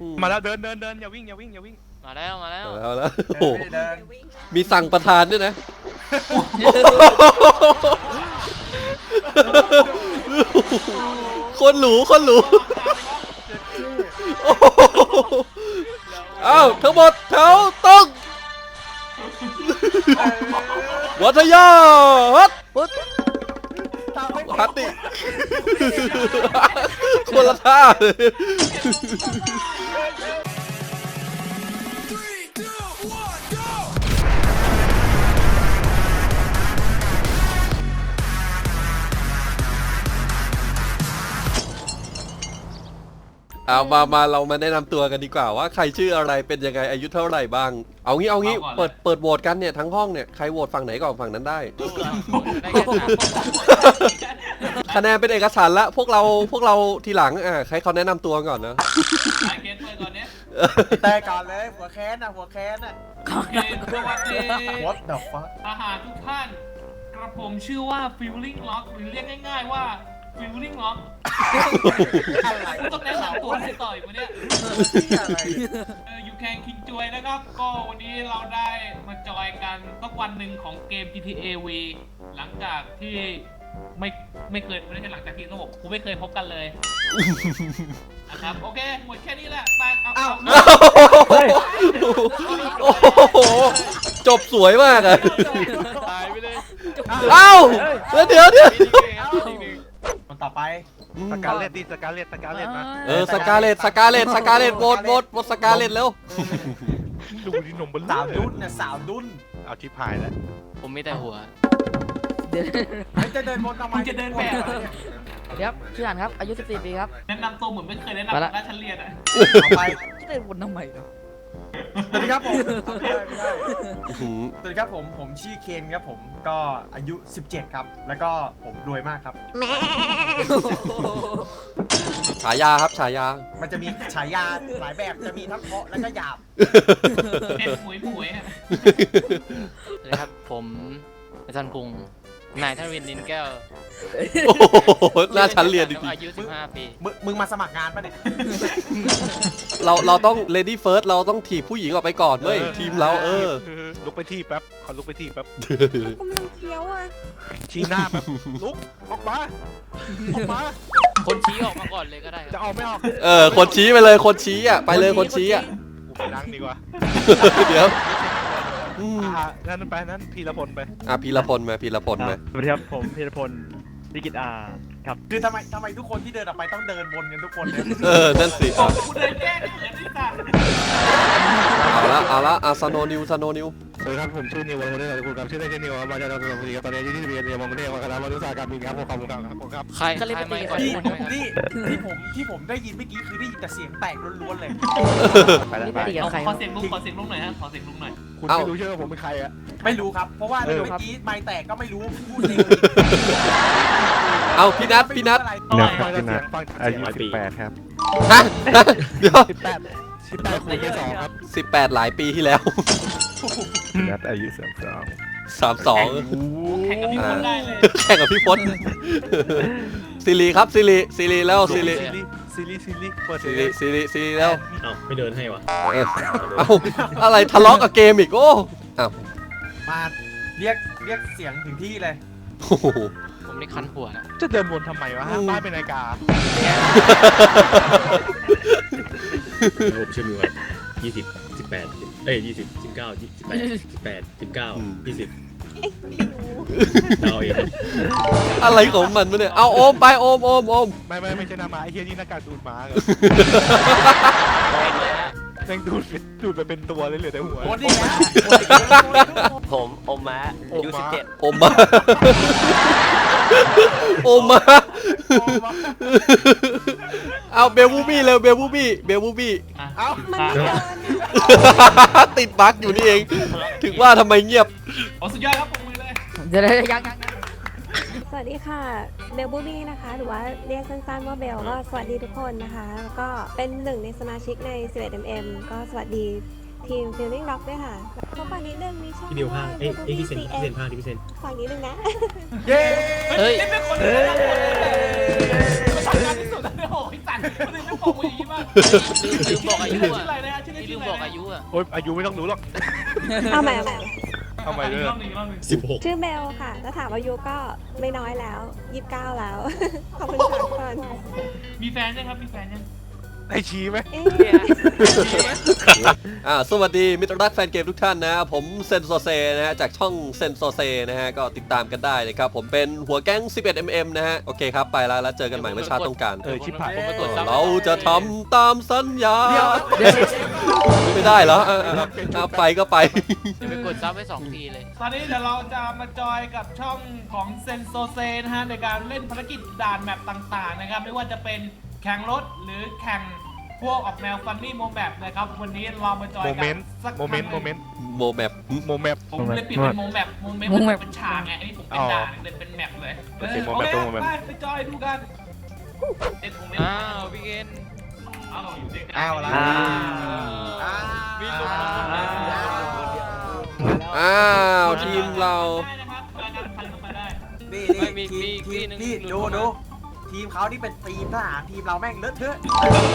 อืมมาแล้วเดินเดินเดินอย่าวิ่งอย่าวิ่งอย่าวิ่งมาแล้วมาแล้ว เอาแล้วโอ้โหเดินมีสั่งประธานด้วยนะคนหรูคนหรูโอ้โหเอ้าทั้งหมดแถวต้องวัทยาฮัตตา มไม่ฮัตติคนละท่าเลย เอามามาเรามาแนะนำตัวกันดีกว่าว่าใครชื่ออะไรเป็นยังไงอายุเท่าไหร่บ้าง เอางี้เอางี้เปิดเปิดโหวตกันเนี่ยทั้งห้องเนี่ยใครโหวตฝั่งไหนก่อนฝั่งนั้นได้ ได้แค่สามคะแนนเป็นเอกสารละพวกเราพวกเราทีหลังอ่าใครเขาแนะนำตัวก่อนนะไอเกนเปิดก่อนเนี้ยแต่ก่อนเลยหัวแค้นอะหัวแค้นอะโอเคสวัสดี What the fuck ทหารทุกท่าน กระผมชื่อว่า Feeling Lock หรือเรียกง่ายๆว่า Feeling Lock อะไรต้องแนะนำตัวให้ต่อยมาเนี่ยอะไรเออ You Can King จวยนะครับก็วันนี้เราได้มาจอยกันสักวันหนึ่งของเกม GTA V หลังจากที่ไม่ไม่เคยไม่ใช่หลังจากที่ต้องบอกกูไม่เคยพบกันเลยนะครับโอเคหมดแค่นี้แหละไปเอาเอาเอาโอ้โหจบสวยมากอะตายไปเลย เอ้าเดี๋ยวเดี๋ยวมีดีครับมีดี คนต่อไป สกาเลตดิสกาเลตสกาเลตนะเออสกาเลตสกาเลตสกาเลตโหวตโหวตโหวตสกาเลตแล้วดูดิหนุ่มบนสาวดุนเนี่ยสาวดุนเอาชิปหายแล้วผมมีแต่หัว เฮ้ยจะเดินบนทำไมมึงจะเดินแบบเหรอ เดี๋ยวชื่ออ่านครับ อายุ 14 ปีครับแนะนำตัวเหมือนไม่เคยแนะนำไปละราชเรียนอะ ต่อไป จะเดินวนทำไมเนี่ย สวัสดีครับผมไม่ได้ไม่ได้อื้อหือสวัสดีครับผม ผมชื่อเคนครับผม ก็อายุ 17 ครับ แล้วก็ผมรวยมากครับ ฉายาครับฉายา มันจะมีฉายาหลายแบบ จะมีทั้งเพาะแล้วก็หยาบ เป็นหวยหวยฮะสวัสดีครับผมอาจารย์กรุง นายทวินนินแก้วโอ้โหน่าชั้นเรียนจริงอายุ15ปีมึงมึงมาสมัครงานปะเนี่ย ๆเราเราต้อง lady first เราต้องถีบผู้หญิงออกไปก่อนเว้ยทีมเราเออ ลุกไปที่แป๊บขอลุกไปที่แป๊บกำลังเคี้ยวอะชี้หน้าแป๊บลุกออกมาออกมาคนชี้ออกมาก่อนเลยก็ได้คจะรับออกไม่ออกเออคนชี้ไปเลยคนชี้อะไปเลยคนชี้อะกูไปนั่งดีกว่า เดี๋ยว อืมอ่านั่นไปนั่นพีรพลไป อะพีรพลมาพีรพลมา สวัสดีครับผมพีรพลลิกิตอา ครับคือทำไมทำไมทุกคนที่เดินออกไปต้องเดินวนกันทุกคนเลยเออนั่นสิบอกกูเดินแก้เขินที่สัตว์เอาละเอาละอะสโนนิวสโนนิวสวัสดีครับผมชื่อนิววันนี้คุณครับชื่อเล่นชื่อนิวมาจากจังหวัดสุพรรณบุรีครับตอนนี้อายุ21ปีเรียนมองกรุงเทพคณะมนุษยศาสตร์การบินครับผมขอบคุณครับผมครับใครใครไม่ก่อนที่คนไหมครับที่ที่ผมที่ผมได้ยินเมื่อกี้คือได้ยินแต่เสียงแตกล้วนๆเลยไปแล้วนี่ไปไปดีกับเอาใครขอเสียงลุงขอเสียงลุงหน่อยฮะขอเสียงลุงหน่อยคุณไม่รู้เชื่อผมเป็นใครอะไม่รู้ครับ เพราะว่าเออเมื่อกี้ไม้แตกก็ไม่รู้พูดเอง เอาพี่นัทพี่นัทไม่รู้อะไรฟังแต่เสียงฟังอายุ18ครับฮะฮะเดี๋ยว18 18คูณไป2ครับสิบแปดหลายปีที่แล้วนัดอายุ32สามสองแข่งกับพี่คนได้เลยแข่งกับพี่พศซิริครับซิริซิริแล้วซิริซีรีส์ซีรีส์ซีรีส์เปิดซิซีริรีส์ซิริซิริแล้วอ้าวไม่เดินให้วะเออเอ้าอะไรทะเลาะกับเกมอีกโอ้อ้าวมาเรียกเรียกเสียงถึงที่เลยโอ้โห ผมนี่คันหัวนะจะเดินวนทำไมวะบ้านเป็นนาฬิกาผมชื่อมิวครับยี่สิบสิบแปดเอ้ยยี่สิบสิบเก้าสิบแปดสิบแปดสิบเก้ายี่สิบเราเองครับอะไรของมันวะเนี่ย เอาโอมไปโอมโอมโอมไม่ไม่ไม่ใช่หน้าม้าไอ้เฮียนี่หน้ากากดูดม้าครับ แม่งดูดเป็นดูดไปเป็นตัวเลยเหลือแต่หัวโคตรดีนะโคตรดีนะโคตรดีนะผมอมม้าอายุโอมสิบม้าเจ็ดโอมมาโอมมาเอาเบลบูบี้เร็วเบลบูบี้เบลบูบี้ เอ้ามันไม่เดินติดบั๊กอยู่นี่เอง ถึงว่าทำไมเงียบ โอ้สุดยอดครับปรบมือเลย เดี๋ยวๆยังยังยัง สวัสดีค่ะ เบลบูบี้นะคะ หรือว่าเรียกสั้นๆว่าเบลก็สวัสดีทุกคนนะคะ แล้วก็เป็นหนึ่งในสมาชิกใน 11mm ก็สวัสดีทีม Feeling Rock ด้วยค่ะก็ฝากนิดนึงมีช่องพี่นิวภาคเอ้ยเอ้ยพี่เซนพี่เซน CN ภาคที่พี่เซนฝากนิดนึงนะ เย้เฮ้ยนี่เป็นคนเดียวการที่สุดแล้วเนี่ยโอ้ยสั่นคนอื่นไม่บอกว่าอย่างนี้บ้างลืมบอกอายุชื่ออะอะไรนะชื่อที่ชื่ลือมอะไรบอกนะอายุอะโอ้ยอายุไม่ต้องรู้หรอกเอาใหม่เอาใหม่ ทำไมด้วยอีกรอบหนึ่งอีกรอบหนึ่งสิบหกชื่อเบลค่ะ ถ้าถามอายุก็ไม่น้อยแล้ว 29 แล้ว ขอบคุณค่ะทุกคน มีแฟนยังครับ มีแฟนยัง ให้ชี้ไหมเอ๊ะอ่าสวัสดีมิตรรักแฟนเกมทุกท่านนะ ผมเซนโซเซนะฮะจากช่องเซนโซเซนะฮะก็ติดตามกันได้นะครับ ผมเป็นหัวแก๊ง 11mm นะฮะ โอเคครับ ไปแล้วแล้วเจอกันใหม่เมื่อชาติต้องการเออชิบหายผมไปกดซับเราจะทำตามสัญญา ไม่ได้เหรอเออเออเอาไปก็ไปเดี๋ยวไปกดซับไว้สองทีเลย ตอนนี้เดี๋ยวเราจะมาจอยกับช่องของเซนโซเซนะฮะในการเล่นภารกิจด่านแมปต่างๆนะครับไม่ว่าจะเป็น แข่งรถหรือแข่งพวกออกแนวฟันนี่โมแมปนะครับ วันนี้เรามาจอยโมกัเมนต์สักโมเมนต์คโมรั้งหเมนึ่งนต์ โมแมปโมแมป ผมเลยเปลี่ยนเป็นโมแมปโมเมนต์มันเป็นฉากไงอันนี้ผมเป็นอ๋อด่านเลยเป็นแมปเลยโอเคโมแมปตัวโมแมปไปไปจอยดูกันเอ็ดโมเมนต์อ้าวพี่เกนเอาอยู่ด้วยกันเอาละอ่ามีลุงอ้าวทีมเราได้นะครับแล้วกันพันเข้าไปได้ นี่ไม่มีทีมีมมีทีมหนึ่ง นี่หนึ่งดูคนดู ทีมเขาที่เป็นทีมทหารทีมเราแม่งเลอะเทอะ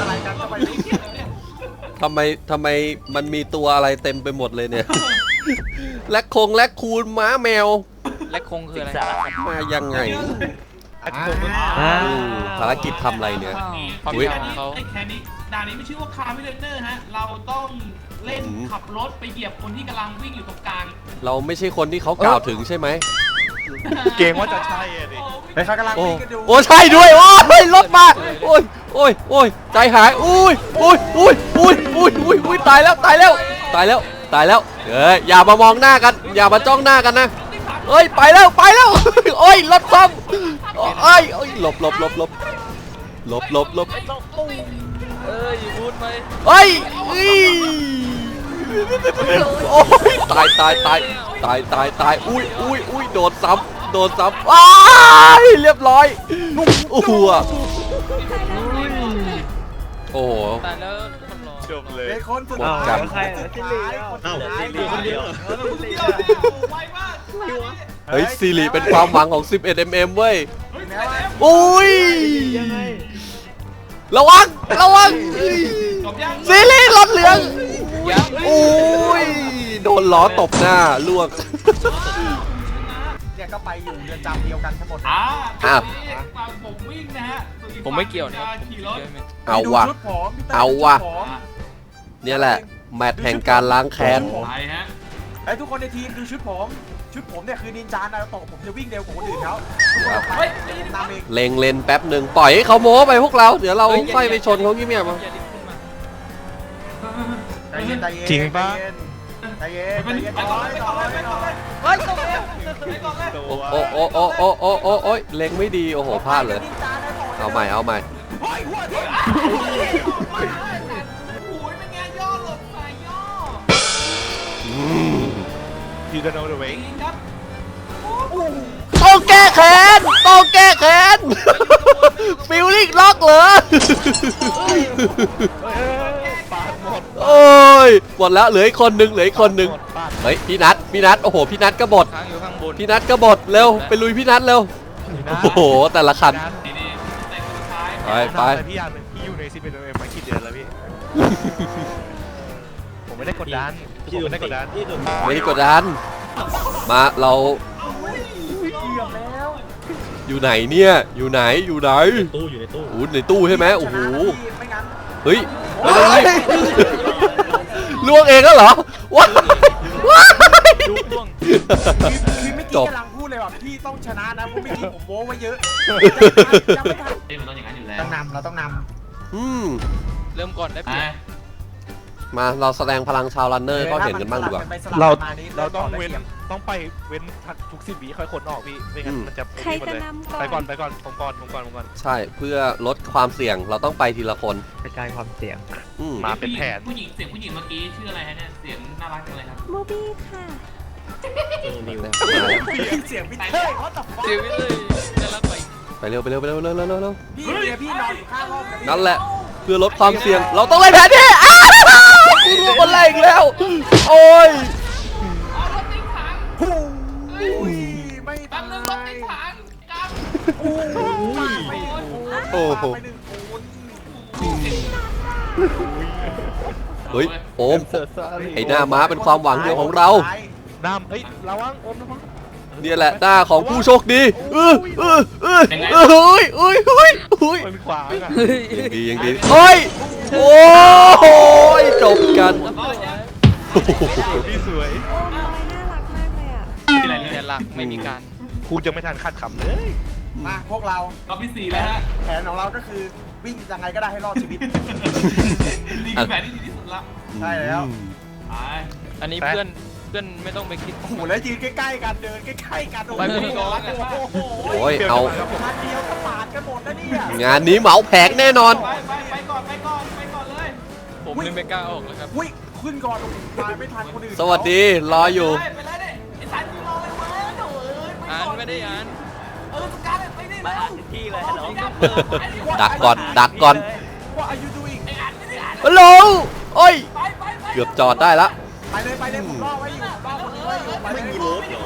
อะไรกันก็ไม่รู้ทำไมทำไมมันมีตัวอะไรเต็มไปหมดเลยเนี่ย แลกคงแลกคูณม้าแมวและคงคืออะไรมายังไงอันผมมันอ่าอืมภารกิจทำอะไรเนี่ย ความอุ๊ย ยาวของเขาไอ้แค่นี้ด่านนี้ไม่ชื่อว่าคาร์มิเลเนอร์ฮะ เราต้องเล่นอืมขับรถไปเหยียบคนที่กำลังวิ่งอยู่ตรงกลาง เราไม่ใช่คนที่เขากล่าวถึงใช่ไหม เก่งว่าจะใช่อะดิเฮ้ยเขากำลังโอ้วิ่งกันดูโอ้ใช่ด้วยโอ้ยรถมาโอ้ยโอ้ยโอ้ยใจหายอุ้ยอุ้ยอุ้ยอุ้ยอุ้ยอุ้ยอุ้ยตายแล้วตายแล้วตายแล้วตายแล้วเอ้ยอย่ามามองหน้ากัน อย่ามาจ้องหน้ากันนะเอ้ยไปแล้วไปแล้วโอ้ยรถคว่ำโอ้ยโอ้ยหลบหลบหลบหลบหลบหลบหลบเอออยู่พูดไหมเฮ้ยอี้ โอ้ยตายตายตายตายตายตายอุ้ยอุ้ยอุ้ยโดนซ้ำโดนซ้ำว้ายเรียบร้อยโอ้โหอะโอ้โหตายแล้วคนรอจบเลยเฮ้ยคนสุดหมดท้ายกรรมใครเหรอจิ้งหรีดเหรออ้าวท้ายเดียวคนเดียวเหรอไวมากเฮ้ยซีรีเป็นความหวังของ 11mm เว้ยเฮ้ยแม้ว่าอุ้ยยังไงระวังระวังเฮ้ยจบยังซีรีรถเหลือง ยังอุ้ย โดนล้อตบหน้าลวก เนี่ยก็ไปอยู่เรือนจำเดียวกันทั้งหมดอ่าอะตอนนี้ฝั่งผมวิ่งนะฮะส่วนอีผมไม่เกี่ยวนะครับฝั่งผมขี่รถเกี่ยวไหมเอาว่ะดูชุดผมพี่ต้ยเอาว่ะดูชุดผมเนี่ยแหละ แมตช์แห่งการล้างแค้น ไปฮะไอ้ยทุกคนในทีมดูชุดผม ชุดผมเนี่ยคือนินจานารุโตะผมจะวิ่งเร็วกว่าคนอื่นเขาทุกคนออกไปเฮ้ยเดี๋ยวผมนำเองเลงเลนแป๊บหนึ่งปล่อยให้เขาโม้ไปพวกเรา เดี๋ยวเราค่อยไปชนเขาเงียบๆเอาอย่าดิ้นขึ้นมา ใจเย็นใจเย็นจริงปะ ใจเย็นไปใจเย็นก่อนเลยไปก่อนเลยไปก่อนเลยเฮ้ยตกแล้วไปก่อนเลยตัวโอ้โอ้โอ้โอ้โอ้โอ้โอ้ยเล็งไม่ดีโอ้โหพลาดเลยนินจานารุโตะเอาใหม่เอาใหม่เฮ้ยหัวทิ่มโอ้ยเป็นไงย่อหลบสายย่ออืมยูดโนเดเวจงริงครับต้องแก้แค้นต้องแก้แค้นฟิลลิ่งล็อกเหรอปาดหมด โอ้ยหมดแล้วเหลืออีกคนนึงเหลืออีกคนนึงหมดปาดเฮ้ยพี่นัทพี่นัทโอ้โหพี่นัทก็บดค้างอยู่ข้างบนพี่นัทก็บดเร็วไปลุยพี่นัทเร็วนี่นะโอ้โหแต่ละคันนี่นี่แต่งสุดท้ายไปไปแต่พี่ยานเป็นพี่อยู่ในซีเป็นเอ็มมากี่เดือนแล้วพี่ผมไม่ได้กดดันผมไม่ได้กดดันพี่โดนไม่ได้กดดันมาเราเกือบแล้วอยู่ไหนเนี่ยอยู่ไหนอยู่ไหนตู้อยู่ในตู้โอ้โหในตู้ใช่ไหมโอ้โหชนะนะพี่ไม่งั้นเฮ้ยไม่ต้องรีบ ล่วงเองแล้วเหรอว้ายว้ายลูกล่วงคือเมื่อจกี้บกำลังพูดเลยว่าพี่ต้องชนะนะเพราะเมื่อกี้ผมโม้ไว้เยอะยังไม่ทันเอ้ยมันต้องอย่างนั้นอยู่แล้วต้องนำเราต้องนอืมเริ่มก่อนได้ไปเปรียบ มาเราแสดงพลังชาวรันเนอำร์เขาเห็นกันบ้างดีกว่าเราเราเราต้องเว้นต้องไปเว้นทุกสิบวิค่อยคนออกพี่ไม่งั้นอืมมันจะใครหมดจะเลยนำก่อนไปก่อนไปก่อนผมก่อนผมก่อนผมก่อนใช่เพื่อลดความเสี่ยงเราต้องไปทีละคนกระจายความเสี่ยงอืมมาเป็นแผนผู้หญิงเสียงผู้หญิงเมื่อกี้ชื่ออะไรฮะเนี่ยเสียงน่ารักจังเลยครับโมบี้ค่ะเออนิวเสียงพี่เฮ้ยเขาตับเสียวิเลยได้รับไปไปเร็วไปเร็วไปเร็วเร็วเร็วเร็วเร็วพี่เมียพี่นอนอยู่ข้างห้องนะพี่นั่นแหละเพื่อลดความเสี่ยงเราต้องไล่แผนที่ อ้าวกูรู้คนแรกอีกแล้ว โอ้ยเอารถติดถังโอ้ยไม่แป๊ตาบนึงรถติยดถังกลับโอ้โห ไปหนึ่งคนเฮ้ยโอมไอหน้าม้าเป็นความหวังเดียวของเรา น้ำเฮ้ยระวังอมระวัง เนี่ยแหละหน้าของผู้โชคดีเออเออเออเออเฮ้ยเฮ้ยเฮ้ยเฮ้ยมันขวางอะยังดียังดีเฮ้ยโอ้โหจบกันโอ้โหพี่สวยโอ้มอยน่ารักมากเลยอะอะไรเนี่ยหลักไม่มีการกูจะไม่ทันคาดคำเลยมาพวกเรารอบที่สี่แล้วฮะแผนของเราก็คือวิ่งยังไงก็ได้ให้รอดชีวิตนี่คือแผนที่ดีที่สุดละใช่แล้วไปอันนี้เพื่อน เพื่อนไม่ต้องไปคิด โอ้โหแล้วยืนใกล้ๆกันเดินใกล้ๆกันโอ้โหไปไม่ก่อนโอ้โหโอ้ยเอา คันเดียวก็ปาดกันหมดแล้วเนี่ยงานนี้เหมาแผงแน่นอน ไปไปไปก่อนไปก่อนไปก่อนเลยผมเลยไม่กล้าออกเลยครับ อุ้ยขึ้นก่อนตายไม่ทันคนอื่นสวัสดีรออยู่ ไปเลยดิไอ้สายที่รอเลยเว้ยโถ่เอ้ยไปอ่านก่อนไม่ได้อ่าน เออสการ์ดไปดิมาอ่านถึงที่เลยฮัลโหลดักก่อนดักก่อนว่าอายุดูอีกไอ้อ่านไม่ได้อ่านฮัลโหลโอ้ย ไปไปไปเกือบจอดได้ละ ไปเลยไปเลยผมรอไว้อยู่รอคนนี้ไว้อยู่ไปเลยมีรถเหรอ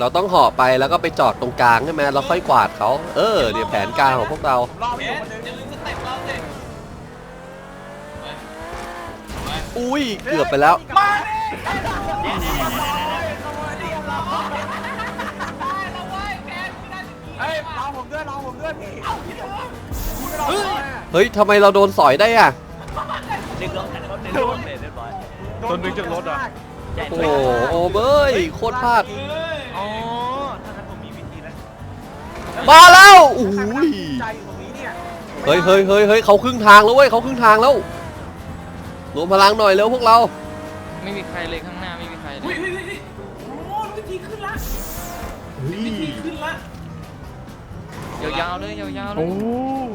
เราต้องห่อไปแล้วก็ไปจอดตรงกลางใช่ไหมเราค่อยกวาดเขาเออเนี่ยแผนการของพวกเราผมรอไว้เบอยู่สคนนึงอย่าลืมสเต็ปเราสิไปไปอุ้ยเกือบไปแล้ว มาดิได้แล้วเว้ยแกไม่ได้เฮ้ยรอผมด้วยรอผมด้วยพี่คุณไม่รอผมอะเฮ้ยทำไมเราโดนสอยได้อะดึงรถกันเขาดึงรถเลย เรียบร้อยต้นนึงจากรถอะใหญ่โอ้ไปโหโอ้เบ้ยโคตรพลาดเอ้ยอ๋อถ้างั้นผมมีวิธีแล้วมาแล้วโอ้ใครมายนั่งใจอยู่ตรงนี้เนี่ยเฮ้ยเฮ้ยเฮ้ยเฮ้ยเขาครึ่งทางแล้วเว้ยเขาครึ่งทางแล้วรวมพลังหน่อยเร็วพวกเรา ไม่มีใครเลยข้างหน้าไม่มีใครเลอุ้ยยอุ้ยอุ้ยอุ้ยโอ้วิธีขึ้นละเฮ้ยวิธีขึ้นละยาวๆเลยยาวๆเลโอ้ย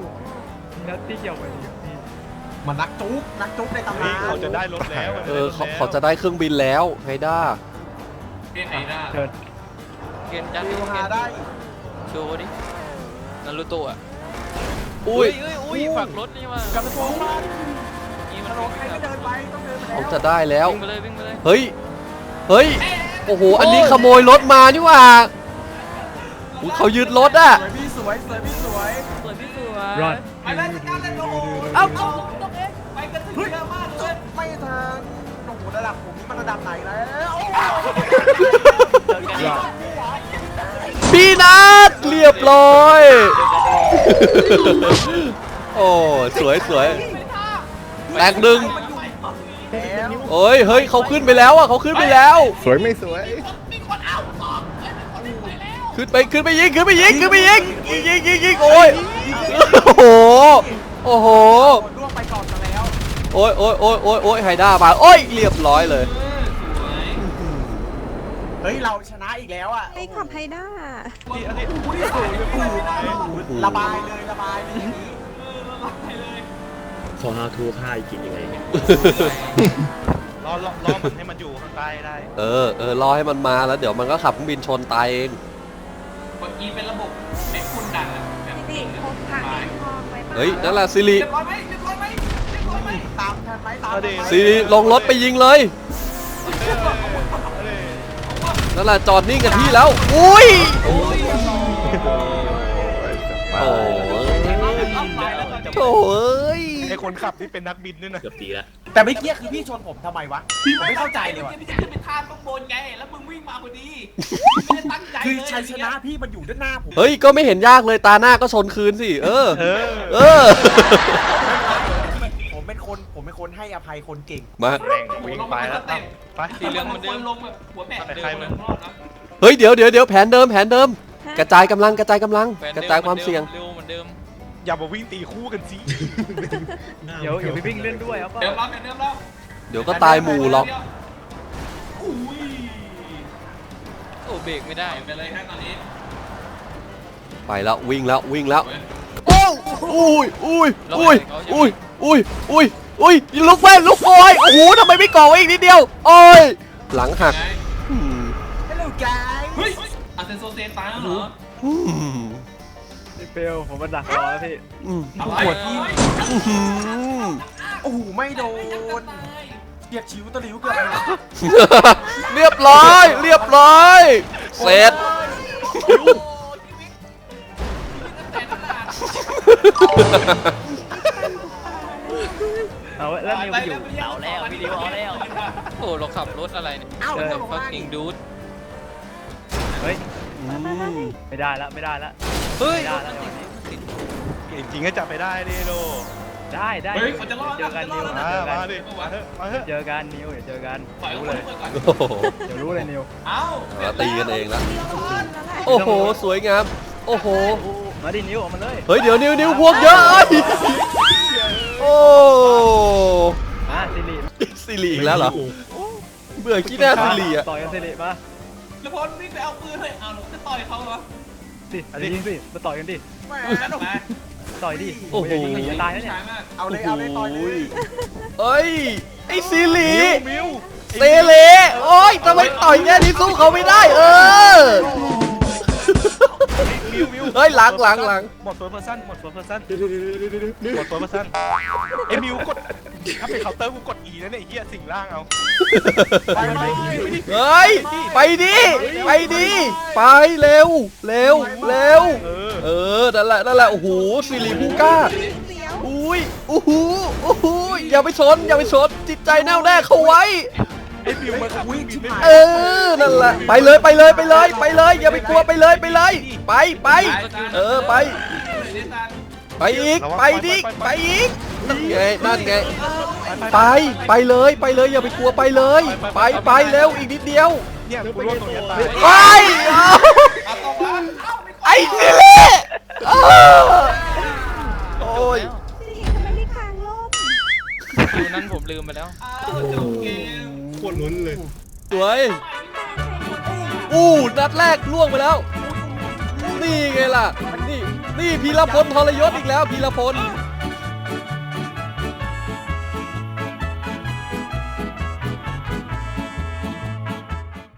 นัดที่เกี่ยวไป มันนักจุ๊กนักจุ๊กในตำนี่นานเขาจะได้รถแล้วเออเขาเขาจะได้เครื่องบินแล้วไฮด้าเกมไหนได้เชิญเกณฑ์จัดวิวเกหาณฑ์ได้โชว์ดินารูโตะอะอุ้ยเฮ้ยอุ้ยฝักรถนี่มากับโฟงมันนี่ถมันนนใครไม่เดินไปต้องเดินไปเขาแล้วจะได้แล้ว วิ่งไปเลยวิ่งไปเลยเฮ้ย เฮ้ย โอ้โห อันนี้ขโมยรถมานี่หว่าอุ๊ยเขายึดรถอะ สวยพี่สวยสวยพี่สวยสวยพี่สวยรอดไปเลยสการ์เลยโอ้โหเอ้าต้องเอง ดับผมนี่มันระดับไหนแล้วรอดพี่นัทเรียบร้อย โอ้สวยสวยแตกหนึ่งแล้วโอ้ยเฮ้ยเขาขึ้นไปแล้วอะเขาขึ้นไปแล้ว สวยไม่สวย ขึ้นไปขึ้นไปยิงขึ้นไปยิงขึ้นไปยิงยิงยิงยิงยิงโอ้ยโอ้โหโอ้โหคนล่วงไปก่อนมาแล้วโอ้ยโอ้ยโอ้ยโอ้ยโอ้ยไฮด้ามาโอ้ยเรียบร้อยเลยเฮ้ยเราชนะอีกแล้วอะไปขับไฮด้าระบายเลยระบายเลยอย่างนี้ขอฮาทูฆ่าอีกกินยังไงเนี่ยรอรอรอมันให้มันอยู่ข้างใต้ได้เออเออรอให้มันมาแล้วเดี๋ยวมันก็ขับเครื่องบินชนตายเองเมื่อกี้เป็นระบบเด็กคุณดังอะแบบพี่ติพกถังเงินทองไว้ปะเฮ้ยนั่นแหละซิริเรียบร้อยไหมเรียบร้อยไหมเรียบร้อยไหมตามทันไหมตามทันไหมซิริลงรถไปยิงเลย นั่นแหละจอดนิ่งกันที่แล้ว อุ้ยโอ้ยโอ้โถ่เอ้ยไอคนขับที่เป็นนักบินด้วยนะเกือบตีละแต่ไม่เกี้ยคือพี่ชนผมทำไมวะผมไม่เข้าใจเลยว่ะพี่จะขึ้นไปท่าข้างบนไงแล้วมึงวิ่งมาพอดีไม่ได้ตั้งใจคือเลยชัยชนะพี่มันอยู่ด้านหน้าผมเฮ้ยก็ไม่เห็นยากเลยตาหน้าก็ชนคืนสิเออ เออเออผมเป็น คนผมเป็นคนให้อภัยคนเก่ง มา แม่งวิ่งไปแล้วไปไป สีเหลืองเหมือนเดิคมนลงแบบหัวแบะแต่เดิใครมมันรอดนะเฮ้ยเดี๋ยวเดี๋ยวเดี๋ยวแผนเดิมแผนเดิมฮะกระจายกำลังกระจายกำลัง แฟนกระดิจายความเสี่ยง เร็วเหมือนเดิมอย่ามาวิ่งตีคู่กันสิเดี๋ยวอย่าไปวิ่งเล่นด้วยเอาเปล่าเดิมแล้วเดิมแล้วเดี๋ยวก็ตายหมู่หรอก อุ้ยโอ้เบรกไม่ได้ไปเลยฮะตอนนี้ไปแล้ววิ่งแล้ววิ่งแล้ว โอ้อุ้ยอุ้ยอุ้ยอุ้ยอุ้ยอุ้ย อุ้ยลุกไปลุกโอยโอ้โหทำไมไม่ก่อไว้อีกนิดเดียวโอ้ยหลังหักไงอืมฮัลโหลไกเฮ้ยอาเซนโซเซตายแล้วเหรออืมพี่เปลผมมาดักรอแล้วพี่อืมอะไรปวดที่อื้อหือโอ้โหไม่โดนเรียกชิวตะหลิวเกือบหายเรียบร้อย เรียบร้อยเสร็จเอา แล้วนิวไปอยู่ เอาแล้ววิดีโอเอาแล้ว โอ้เราขับรถอะไรเนี่ยเอ้าเออเจ้าของฟักบ้านกิ้งดูดเฮ้ยไม่ได้ละไม่ได้ละ เฮ้ยไม่ได้ละจริงก็จับไปได้ดิโดได้ได้เฮ้ยมันจะรอดเจอกันมันนิวจะรอดเจอกันมาดิมาเถอะมาเถอะเจอกันนิวเดี๋ยวเจอกันปล่อยรู้คนเลยเปิดก่อนโอ้โหเดี๋ยวรู้เลยนิวเอ้ามาตีกันเองแล้วเดียวก็ขึ้นแล้วแหละโอ้โห สวยงาม โอ้โห มาดินิวออกมาเลยเฮ้ย เดี๋ยวนิ้วนิ้วพวกเยอะเอ้ยโอ้มาสิ ริสิริอีกแล้วเหรอ เบื่อขี้หน้าสิริอะ ต่อยกันสิริมาแล้วพอวิ่งไปเอาปืนเลยเอาเราจะต่อยเขาเหรอสิอันนี้สิมาต่อยกันดิ แหมจัดไปต่อยดิโอ้โหย่ายิงกันอย่าตายนะเนี่ย มากเอาเลยเอาเลยต่อยเลยเอ้ย ไอ้สิริมิวเซเลโอ้ยทำไมต่อยแค่นี้สู้เขาไม่ได้เออ มิวมิวเฮ้ยหลังหลังหลัง หมดเฟิร์เพอร์ซันหมดเฟิร์เพอร์ซันหมดเฟิร์เพอร์ซันไอ้มิวกดถ้าเป็นเคาน์เตอร์กูกด E นะเนี่ยไอ้เหี้ยสิ่งล่างเอาไปไปเฮ้ย ไปดิ ไปดิ ไปเร็ว เร็ว เร็ว เออเออ นั่นแหละ นั่นแหละ โอ้โหสิริผู้กล้า อุ้ยโอ้โหโอ้โหอย่าไปชน อย่าไปชน จิตใจแน่วแน่เข้าไว้ ไอ้มิวมันขับเครื่องบินไม่ได้เออนั่นแหละ ไปเลย ไปเลย ไปเลย ไปเลย อย่าไปกลัว ไปเลย ไปเลย ไป ไป เออ ไปดิซันไปอีก ไปดิ ไปอีกนั่น ไงนั่นไง ไป ไปเลย ไปเลย อย่าไปกลัว ไปเลย ไปไปเร็ว อีกนิดเดียว เนี่ยกูร่วงตรงเนี้ยตายไปเอาไอ้สิเล่โอ้ยสิทำไมไม่ค้างร่มคิวนั้นผมลืมไปแล้วอ้าวจบเกมโคตรลุ้นเลย สวย อู้นัดแรกล่วงไปแล้ว นี่ไงล่ะ นี่ นี่พีรพลทรยศอีกแล้วพีรพลเ